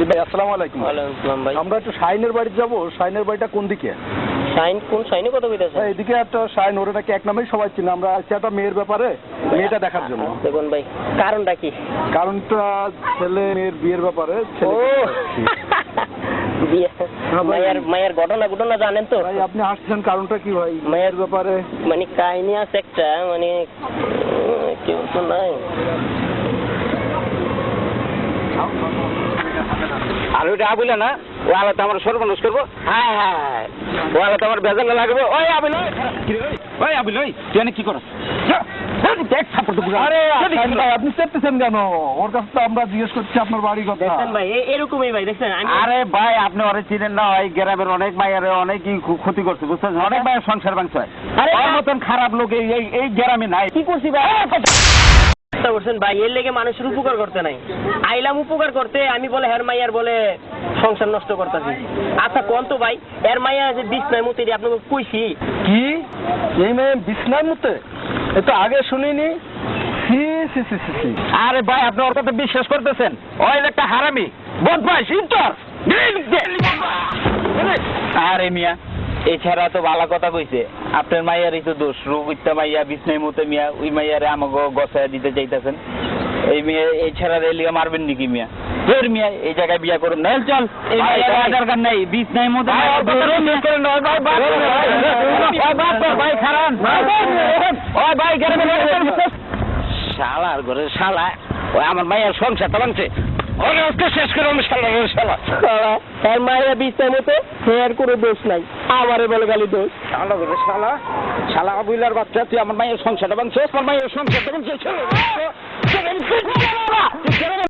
ভাই আসসালামু আলাইকুম। ওয়ালাইকুম ভাই। আমরা একটু শাইনের বাড়ি যাব। শাইনের বাড়িটা কোন দিকে? সাইন কোন সাইনে কথা কইতাছেন? হ্যাঁ, এদিকে একটা শাইন ওরে নাকি এক নামেই সবাই চিনে। আমরা একটা মেয়ের ব্যাপারে মেয়েটা দেখার জন্য। দেখুন ভাই কারণটা কি? কারণটা ছেলে মেয়ের বিয়ের ব্যাপারে ছেলে হ্যাঁ। মায়ের মায়ের ঘটনা ঘটনা জানেন তো? ভাই আপনি আসছেন কারণটা কি ভাই? মেয়ের ব্যাপারে। মানে কাহিনী আছে একটা মানে উম, কেউ তো নাই আর ওইটা আবিলে না ও আলো তো আমার সর্বনাশ করব। হ্যাঁ হ্যাঁ ও আলো তো আমার বেজাল লাগবে। ওই আবিল ওই, কিরে ওই, ওই আবিল ওই তুই এনে কি করস? যা, যা, দেখ থাপ্পড় তো বুঝা আরে শাইন ভাই আপনি চেপতেছেন কেন? ওর কাছে তো আমরা জিজ্ঞেস করছি আপনার বাড়ি কথা। ভাই এরকমই ভাই দেখছেন? আমি আরে ভাই আপনি ওরে চিনেন না ওই গ্রামের অনেক মায়ের অনেকই ক্ষতি করছে বুঝছেন? অনেক মায়ের সংসার ভাঙছে। আরে মতন খারাপ লোক এই এই- এই গ্রামে নাই। কি করছি ভাই? করছেন ভাই এর লেগে মানুষের উপকার করতে নাই। আইলাম উপকার করতে আমি বলে হের মাইয়ার বলে সংসার নষ্ট করতেছি। আচ্ছা কোন তো ভাই এর মাইয়া যে বিষ নাই মুতি আপনাকে কইছি। কি? এই মেয়ে বিছনার মতে? এ তো আগে শুনিনি। আরে ভাই আপনি ওর কথা বিশ্বাস করতেছেন? ওই একটা হারামি। বদমাইশ ইন্টার আরে মিয়া। এছাড়া তো ভালো কথা কইছে আপনার মাইয়ারই তো দোষ রোগিতা মাইয়া বিষ্ণাই মতে মিয়া ওই মাইয়ারে আমাকে গছায় দিতে চাইতেছেন এই মেয়ে এছাড়া রেলিয়া মারবেন নাকি মিয়া ফের মিয়া এই জায়গায় বিয়া করুন না চল এই মাইয়ার দরকার নাই বিষ্ণাই মতে ভাই, ওই খারান ভাই, শালার ঘরে শালা ওই আমার মায়ের সংসার তো ভাঙছে ওরে আজকে শেষ করে আমি শালা রে শালা। এর মাইয়া বিষ নাই মতে হের কোনো দোষ নাই। আমারে বলে গালি দোষ। শালা ঘরে শালা। শালা বুইলার বাচ্চা তুই আমার মায়ের সংসারটা ভাঙছে আমার মায়ের সংসারটা ছেলে